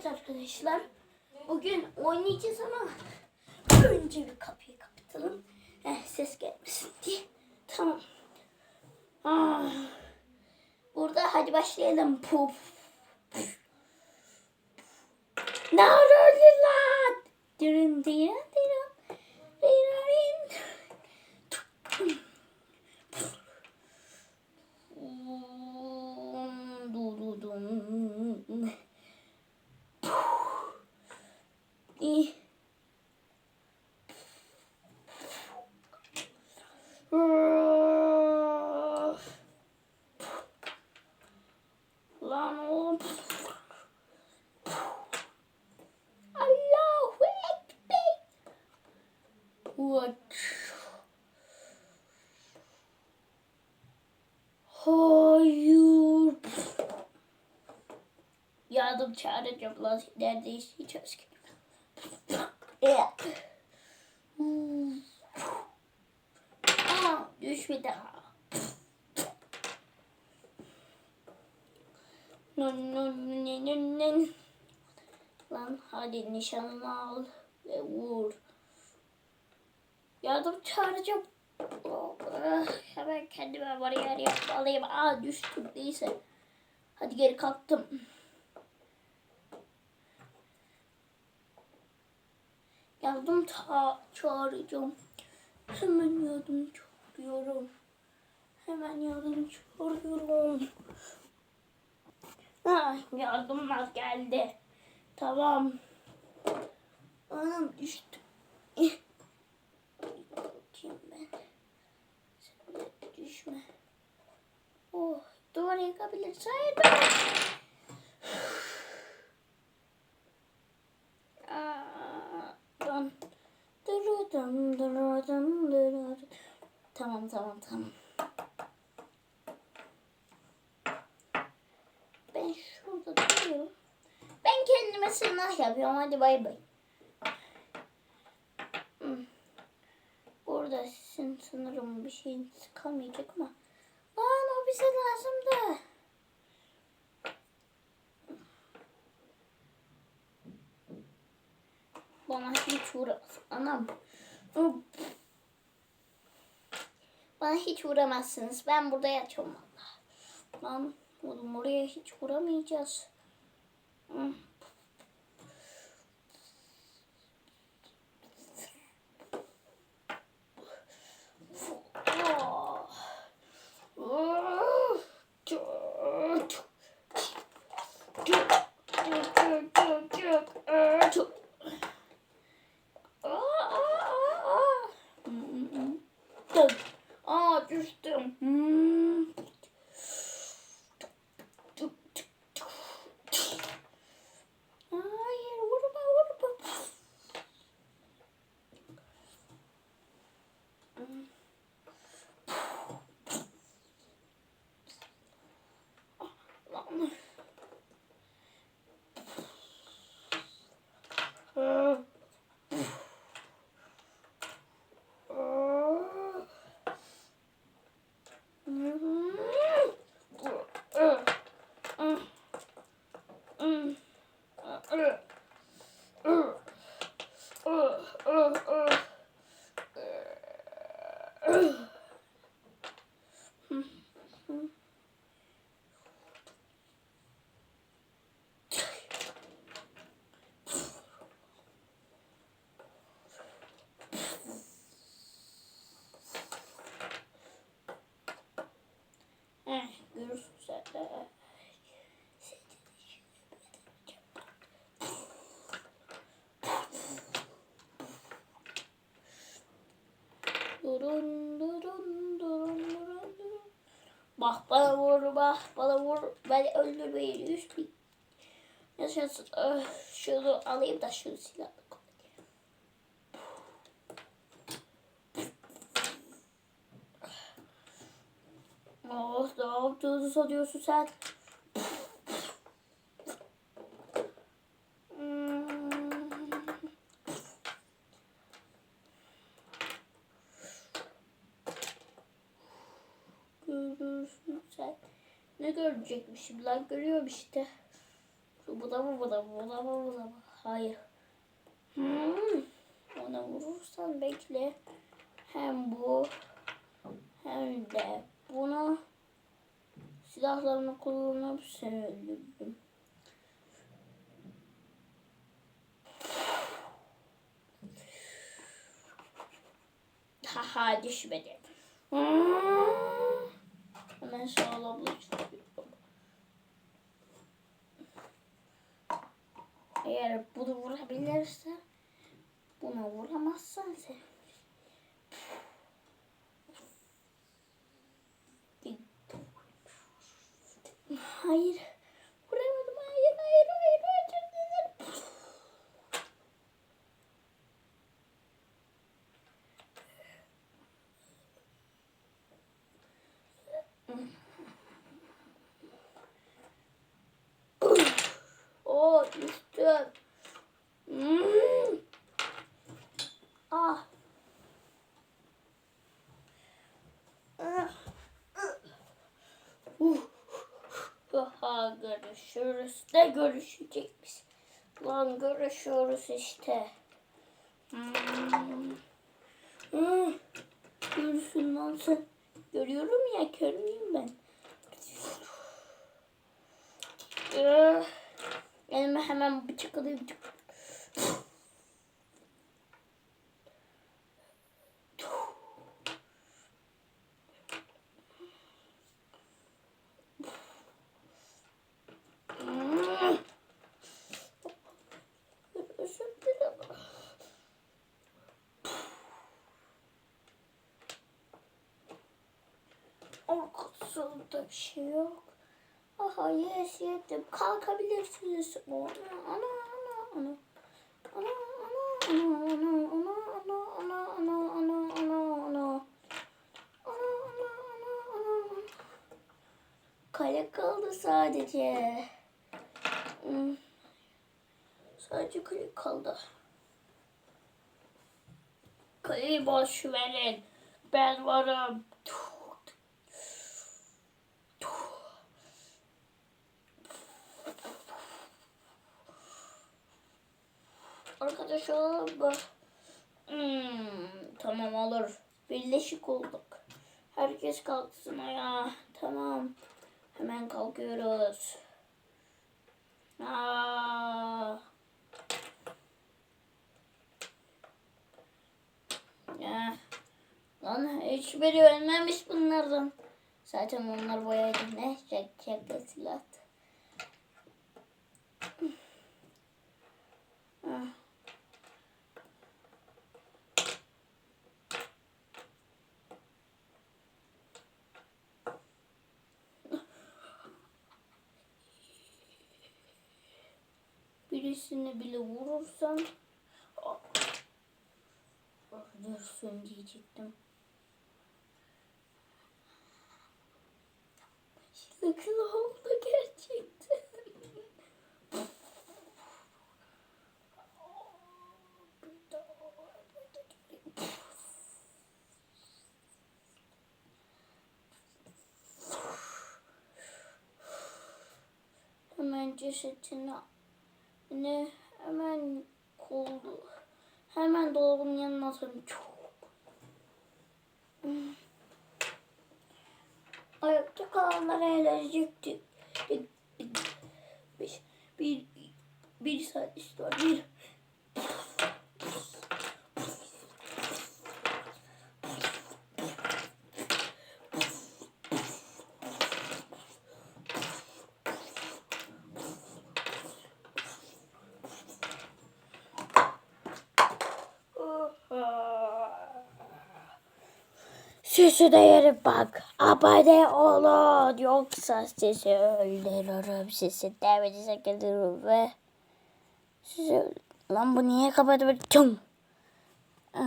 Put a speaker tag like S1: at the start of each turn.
S1: Evet arkadaşlar. Bugün oynayacağız ama önce bir kapıyı kapatalım. Eh, ses gelmesin diye. Tamam. Ah. Burada hadi başlayalım. Puf. Ne oluyor Lan oğlum. Allahu Ekber. What? Hayır. Yardım çağıracağım lan. Neredeyse hiç özgür. Aa, düş bir daha. Lan hadi nişanını al ve vur. Yardım çağıracağım. Oh, ah, hemen kendime bariyer yapmalıyım. Aa düştüm neyse. Hadi geri kalktım. Yardım ta çağıracağım. Hemen yardım çağırıyorum. Hemen yardım çağırıyorum. Ha, yardımlar geldi. Tamam. Anam düştü. Eh. Bakayım ben. Sen de düşme. Oh, duvar yıkabilirsin. Hayır Tamam tamam tamam. Ben şurada duruyorum. Ben kendime sınah yapıyorum. Hadi bay bay. Hmm. Burada sizin sanırım bir şeyin kalmayacak ama. Lan o bize lazım da. Bana hiç uğramaz. Anam. Bana hiç uğramazsınız. Ben burada yatıyorum valla. Lan oğlum oraya hiç uğramayacağız. Hı. Aa düştüm. Hmm. Hayır vurma vurma. Lan. Eh, görürsün sen de. Durun durun durun durun durun. Bak bana vur bak bana vur. Ben öldürmeyin yüz bin. Yaşasın. Öh, şunu alayım da silahla koyayım. Oh ne yaptığını sanıyorsun sen? Bunları görecekmişim lan görüyorum işte. Buna mı buna mı buna mı buna mı? Hayır. Hmm. Ona vurursan bekle. Hem bu hem de bunu silahlarını kullanıp seni öldürdüm. Haha düşmedim. Hmm. Eğer bunu vurabilirse buna vuramazsan sen. Hayır. Vuramadım. Hayır, hayır, hayır. hayır. Çok güzel. Üstüm. Hmm. Ah. Ah. Uh. Daha görüşürüz de görüşecekmiş. Lan görüşüyoruz işte. Hmm. Hmm. Görürsün lan sen. Görüyorum ya kör müyüm ben? Ee, elime hemen bıçak alayım. Dilerim. Arkasında bir şey yok. Aha yes yedim. Kalkabilirsiniz. Ana ana ana ana. Ana ana ana ana ana ana ana ana ana ana ana. Kale kaldı sadece. Hmm. Sadece kale kaldı. Kaleyi boş verin. Ben varım. Arkadaş mı? Hmm, tamam olur. Birleşik olduk. Herkes kalksın ayağa. Tamam. Hemen kalkıyoruz. Aa. Ya. Lan hiçbiri ölmemiş bunlardan. Zaten onlar boyaydı. Ne? Şaka silah. Ah. Birisini bile vurursam Öldürsün diyecektim. Sıkılı oldu gerçekten. Hemen cesetini ne hemen koldu. Hemen dolabın yanına atalım. Çok. Ayakta kalanlara eğlenecektik. Bir, bir, bir, saat işte. Bir. Sesi değeri bak. Abone olun. Yoksa sizi öldürürüm. Sizi devletinize gelirim ve sizi. Lan bu niye kapadı? Tüm. Ee,